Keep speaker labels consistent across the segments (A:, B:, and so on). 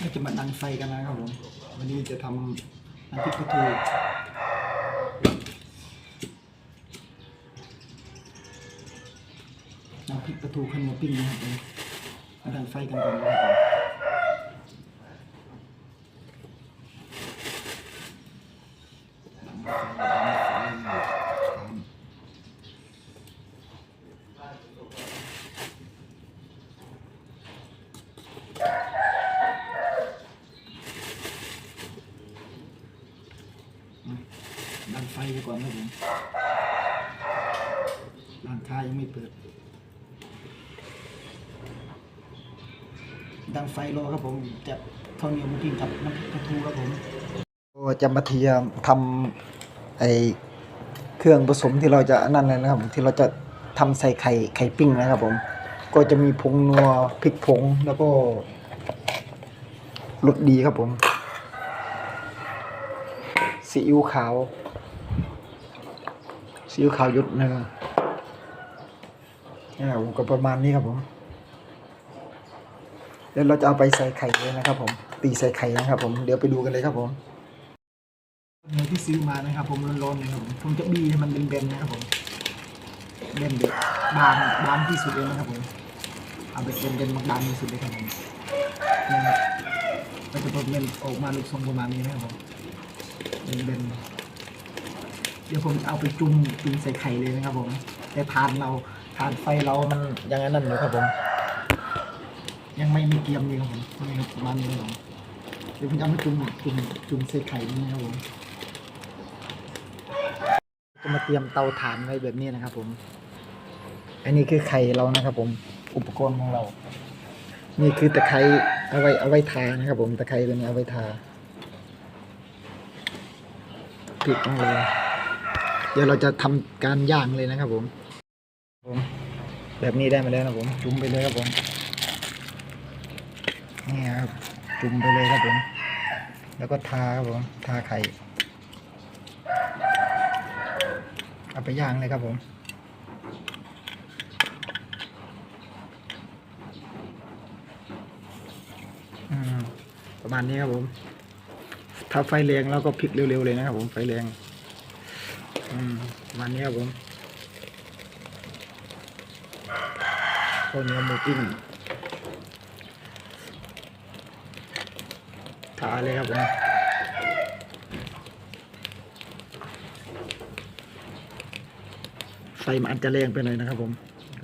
A: เราจะมาดังไฟกันนะครับผม วันนี้จะทำน้ำพริกปลาทูน้ำพริกปลาทูขนมปิ้งนะครับผมมาดังไฟกันก่อนนะครับผมดังไฟดังไฟครับ ดันไฟไปก่อนครับผมร้านค้ายังไม่เปิด ดังไฟรอครับผม จะข้าเหนียวมูปิ้งกับน้ำพริกปลาทูครับผมก็จะมาเทียมทำไอเครื่องผสมที่เราจะนั่นเลยนะครับผมที่เราจะทำใส่ไข่ไข่ปิ้งนะครับผม ก็จะมีผงนัวพริกผงแล้วก็รสดีครับผมซีอิ๊วขาว ซีอิ๊วขาวหยดหนึ่งนี่ผมก็ประมาณนี้ครับผมเดี๋ยวเราจะเอาไปใส่ไข่เลยนะครับ ผมตีใส่ไข่นะครับผมเดี๋ยวไปดูกันเลยครับผมเนื้อที่ซื้อมานะครับ ผมร้อนๆเลยครับผมผมจะบี้ให้มันเป็นเบนๆนะครับผมเบนเด็ดบางบางที่สุดเลยนะครับผมเอาไปเป็นเป็นบางที่สุดเลยครับผมนี่ครับก็จะเป็นออกมาลูกทรงประมาณนี้นะครับผมเป็นเป็น เดี๋ยวผมเอาไปจุ่มจุ่มใส่ไข่เลยนะครับผมแต่ทานเราทานไฟเรามันยังไงนั่นอยู่ครับผม ยังไม่มีเกียมเลยครับผมนี่ครับประมาณนี้ครับผมเดี๋ยวผมจะเอามาจุ่มจุ่มจุ่มใส่ไข่นี่นะครับผมจะมาเตรียมเตาถ่านไว้แบบนี้นะครับ ผม อันนี้คือไข่เรานะครับ ผม อุปกรณ์ของเรา นี่คือตะไคร้เอาไว้เอาไว้ทานะครับ ผมตะไคร้ตัวนี้เอาไว้ทาปิดลงเลย ดี๋ยวเราจะทำการย่างเลยนะครับผมผมแบบนี้ได้มาแล้วนะผม จุ่มไปเลยครับผมนี่ครับจุ่มไปเลยครับผม แล้วก็ทาครับผมทาไข่เอาไปย่างเลยครับผมอืมประมาณนี้ครับผม ถ้าไฟแรงเราก็พลิกเร็วๆเลยนะครับผมไฟแรง อืมประมาณนี้ครับผมข้าวเหนียวหมูปิ้งทาเลยครับผมไฟมันอาจจะแรงไปหน่อยนะครับผม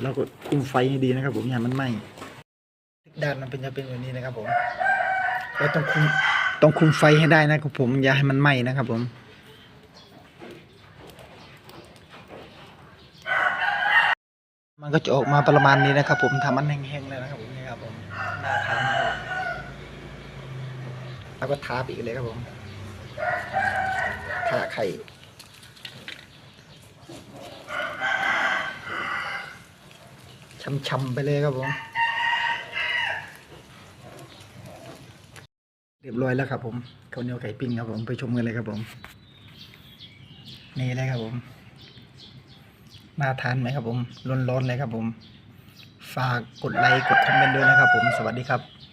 A: เราก็คุมไฟให้ดีนะครับ ผมอย่าให้มันไหม้ด้านมันเป็นจะเป็นแบบนี้นะครับผมเราต้องคุมต้องคุมไฟให้ได้นะครับผมอย่าให้มันไหม้นะครับผม มันก็จะออกมาประมาณนี้นะครับ ผมทำมันแห้งๆเลยนะครับผมนี่ครับผมน่าทานแล้วก็ทาปอีกเลยครับผมทาไข่ช่ำๆไปเลยครับผมเรียบร้อยแล้วครับผมข้าวเหนียวไก่ปิ้งครับผมไปชมกันเลยครับผมนี่เลยครับผม น่าทานไหมครับผมร้อนๆเลยครับผม ฝากกดไลค์กดคอมเมนต์ด้วยนะครับผมสวัสดีครับ